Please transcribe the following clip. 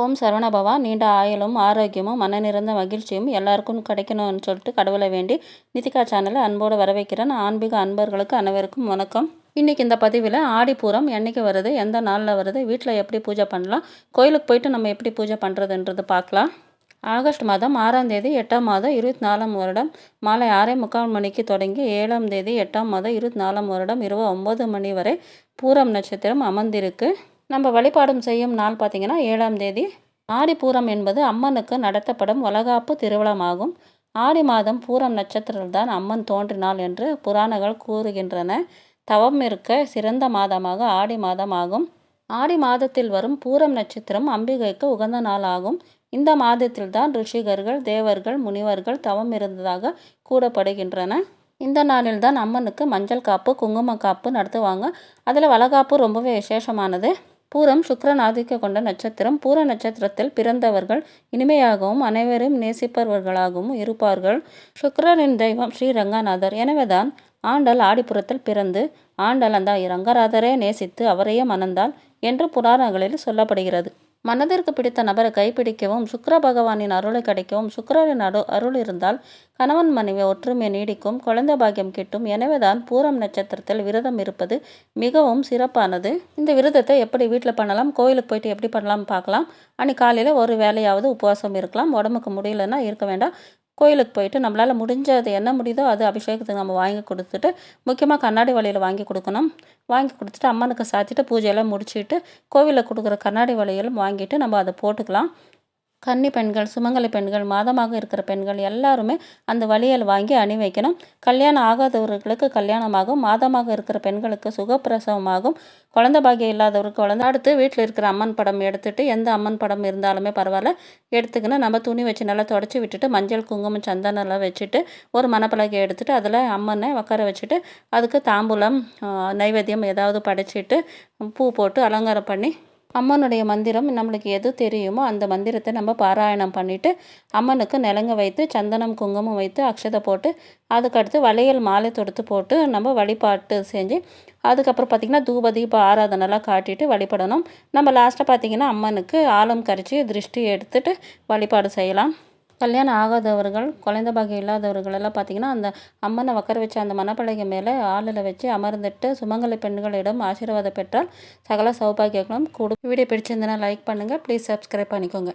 ஓம் சரவணபவா நீண்ட ஆயுளும் ஆரோக்கியமும் மன நிறைந்த மகிழ்ச்சியும் எல்லாருக்கும் கிடைக்கணும்னு சொல்லிட்டு கடவுளை வேண்டி நிதிகா சேனலை அன்போடு வரவேற்கிறேன். ஆன்மீக அன்பர்களுக்கு அனைவருக்கும் வணக்கம். இன்றைக்கி இந்த பதிவில் ஆடிப்பூரம் என்றைக்கு வருது எந்த நாளில் வருது வீட்டில் எப்படி பூஜை பண்ணலாம் கோயிலுக்கு போயிட்டு நம்ம எப்படி பூஜை பண்ணுறதுன்றது பார்க்கலாம். ஆகஸ்ட் மாதம் ஆறாம் தேதி எட்டாம் மாதம் இருபத்தி நாலாம் வருடம் மாலை ஆறே முக்கால் மணிக்கு தொடங்கி ஏழாம் தேதி எட்டாம் மாதம் இருபத்தி நாலாம் வருடம் இருபது ஒம்பது மணி வரை பூரம் நட்சத்திரம் அமர்ந்திருக்கு. நம்ம வழிபாடும் செய்யும் நாள் பார்த்திங்கன்னா ஏழாம் தேதி. ஆடி பூரம் என்பது அம்மனுக்கு நடத்தப்படும் வளகாப்பு திருவிழமாகும். ஆடி மாதம் பூரம் நட்சத்திரம்தான் அம்மன் தோன்றினாள் என்று புராணங்கள் கூறுகின்றன. தவம் இருக்க சிறந்த மாதமாக ஆடி மாதம் ஆகும் ஆடி மாதத்தில் வரும் பூரம் நட்சத்திரம் அம்பிகைக்கு உகந்த நாள் ஆகும் இந்த மாதத்தில்தான் ரிஷிகர்கள் தேவர்கள் முனிவர்கள் தவம் இருந்ததாக கூறப்படுகின்றன. இந்த நாளில் தான் அம்மனுக்கு மஞ்சள் காப்பு குங்கும காப்பு நடத்துவாங்க. அதில் வளகாப்பு ரொம்பவே விசேஷமானது. பூரம் சுக்கரன் ஆதிக்க கொண்ட நட்சத்திரம். பூர நட்சத்திரத்தில் பிறந்தவர்கள் இனிமையாகவும் அனைவரும் நேசிப்பவர்களாகவும் இருப்பார்கள். சுக்கரனின் தெய்வம் ஸ்ரீ ரங்கநாதர். எனவேதான் ஆண்டல் ஆடிப்புறத்தில் பிறந்து ஆண்டல் அந்த ரங்கராதரே நேசித்து அவரையே மணந்தாள் என்று புராணங்களில் சொல்லப்படுகிறது. மனதிற்கு பிடித்த நபரை கைப்பிடிக்கவும் சுக்கர பகவானின் அருளை கிடைக்கவும் சுக்கரரின் அரு அருள் இருந்தால் கணவன் மனைவி ஒற்றுமை நீடிக்கும் குழந்தை பாக்கியம் கிட்டும். எனவேதான் பூரம் நட்சத்திரத்தில் விரதம் இருப்பது மிகவும் சிறப்பானது. இந்த விரதத்தை எப்படி வீட்டில் பண்ணலாம் கோயிலுக்கு போயிட்டு எப்படி பண்ணலாம் பார்க்கலாம். அன்றைக்கி காலையில் ஒரு வேலையாவது உபவாசம் இருக்கலாம். உடம்புக்கு முடியலன்னா இருக்க வேண்டாம். கோயிலுக்கு போயிட்டு நம்மளால் முடிஞ்சது என்ன முடியுதோ அது அபிஷேகத்துக்கு நம்ம வாங்கி கொடுத்துட்டு முக்கியமாக கண்ணாடி வளையல் வாங்கி கொடுக்கணும். வாங்கி கொடுத்துட்டு அம்மனுக்கு சாத்திட்டு பூஜையெல்லாம் முடிச்சுட்டு கோவிலில் கொடுக்குற கண்ணாடி வளையலும் வாங்கிட்டு நம்ம அதை போட்டுக்கலாம். கன்னி பெண்கள் சுமங்கலி பெண்கள் மாதமாக இருக்கிற பெண்கள் எல்லாருமே அந்த வழியல் வாங்கி அணி வைக்கணும். கல்யாணம் ஆகாதவர்களுக்கு கல்யாணமாகும் மாதமாக இருக்கிற பெண்களுக்கு சுகப்பிரசவமாகும். குழந்தை பாக்கியம் இல்லாதவருக்கு குழந்தை அடுத்து வீட்டில் இருக்கிற அம்மன் படம் எடுத்துகிட்டு எந்த அம்மன் படம் இருந்தாலுமே பரவாயில்ல. எடுத்துக்கின்னு நம்ம துணி வச்சு நல்லா தொடச்சி விட்டுட்டு மஞ்சள் குங்குமம் சந்தனம்லாம் வச்சுட்டு ஒரு மணப்பலகை எடுத்துகிட்டு அதில் அம்மனை உட்கார வச்சுட்டு அதுக்கு தாம்பூலம் நைவேத்தியம் ஏதாவது படைச்சிட்டு பூ போட்டு அலங்காரம் பண்ணி அம்மனுடைய மந்திரம் நம்மளுக்கு எது தெரியுமோ அந்த மந்திரத்தை நம்ம பாராயணம் பண்ணிவிட்டு அம்மனுக்கு நிலங்க வைத்து சந்தனம் குங்குமம் வைத்து அக்ஷதை போட்டு அதுக்கடுத்து வளையல் மாலை தொடுத்து போட்டு நம்ம வழிபாட்டு செஞ்சு அதுக்கப்புறம் பார்த்திங்கன்னா தூப தீப ஆராதனைலாம் காட்டிட்டு வழிபடணும். நம்ம லாஸ்ட்டாக பார்த்திங்கன்னா அம்மனுக்கு ஆலம் கரைச்சி திருஷ்டி எடுத்துகிட்டு வழிபாடு செய்யலாம். கல்யாணம் ஆகாதவர்கள் குழந்த பாக்கியம் இல்லாதவர்கள் எல்லாம் பார்த்திங்கன்னா அந்த அம்மனை உக்கார வச்சு அந்த மணப்பலகை மேலே ஆளில் வச்சு அமர்ந்துட்டு சுமங்கலி பெண்களிடம் ஆசீர்வாதம் பெற்றால் சகல சௌபாகியங்களும் கொடு வீடியோ பிடிச்சிருந்தனா லைக் பண்ணுங்கள் ப்ளீஸ் சப்ஸ்கிரைப் பண்ணிக்கோங்க.